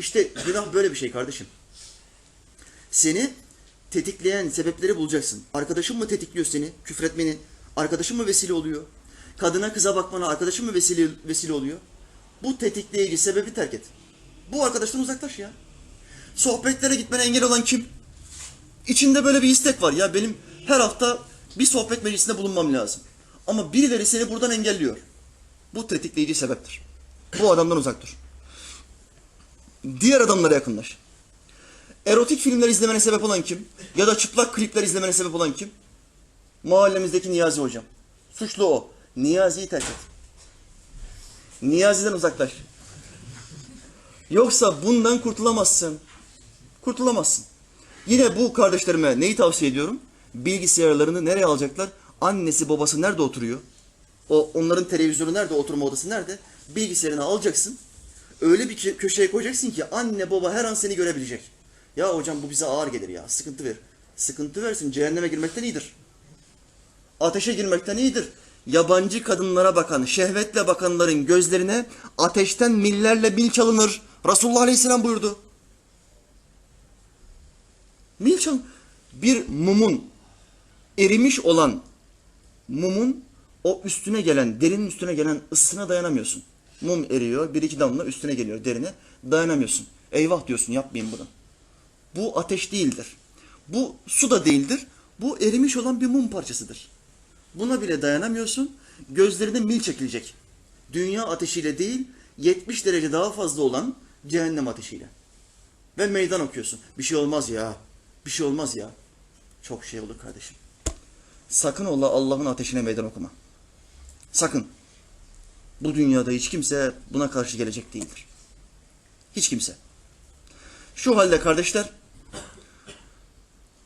İşte günah böyle bir şey kardeşim. Seni tetikleyen sebepleri bulacaksın. Arkadaşın mı tetikliyor seni küfretmeni? Arkadaşın mı vesile oluyor? Kadına kıza bakmana arkadaşın mı vesile, vesile oluyor? Bu tetikleyici sebebi terk et. Bu arkadaştan uzaklaş ya. Sohbetlere gitmene engel olan kim? İçinde böyle bir istek var. Ya benim her hafta bir sohbet meclisinde bulunmam lazım. Ama birileri seni buradan engelliyor. Bu tetikleyici sebeptir. Bu adamdan uzak dur. Diğer adamlara yakınlaş. Erotik filmler izlemene sebep olan kim? Ya da çıplak klipler izlemene sebep olan kim? Mahallemizdeki Niyazi hocam. Suçlu o. Niyazi'yi terk et. Niyazi'den uzaklaş. Yoksa bundan kurtulamazsın. Kurtulamazsın. Yine bu kardeşlerime neyi tavsiye ediyorum? Bilgisayarlarını nereye alacaklar? Annesi babası nerede oturuyor? O onların televizyonu nerede? Oturma odası nerede? Bilgisayarını alacaksın. Öyle bir kö- köşeye koyacaksın ki anne baba her an seni görebilecek. Ya hocam bu bize ağır gelir ya. Sıkıntı ver. Sıkıntı versin. Cehenneme girmekten iyidir. Ateşe girmekten iyidir. Yabancı kadınlara bakan, şehvetle bakanların gözlerine ateşten millerle mil çalınır. Resulullah Aleyhisselam buyurdu. Mil çal bir mumun erimiş olan mumun o üstüne gelen, derinin üstüne gelen ısısına dayanamıyorsun. Mum eriyor, bir iki damla üstüne geliyor derine, dayanamıyorsun. Eyvah diyorsun, yapmayayım bunu. Bu ateş değildir. Bu su da değildir. Bu erimiş olan bir mum parçasıdır. Buna bile dayanamıyorsun. Gözlerine mil çekilecek. Dünya ateşiyle değil, 70 derece daha fazla olan cehennem ateşiyle. Ve meydan okuyorsun. Bir şey olmaz ya. Bir şey olmaz ya. Çok şey olur kardeşim. Sakın ola Allah'ın ateşine meydan okuma. Sakın. Bu dünyada hiç kimse buna karşı gelecek değildir. Hiç kimse. Şu halde kardeşler,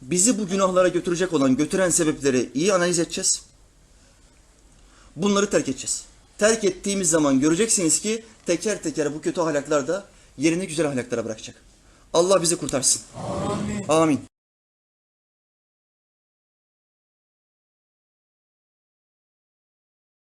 bizi bu günahlara götürecek olan, götüren sebepleri iyi analiz edeceğiz. Bunları terk edeceğiz. Terk ettiğimiz zaman göreceksiniz ki teker teker bu kötü ahlaklar da yerini güzel ahlaklara bırakacak. Allah bizi kurtarsın. Amin. Amin.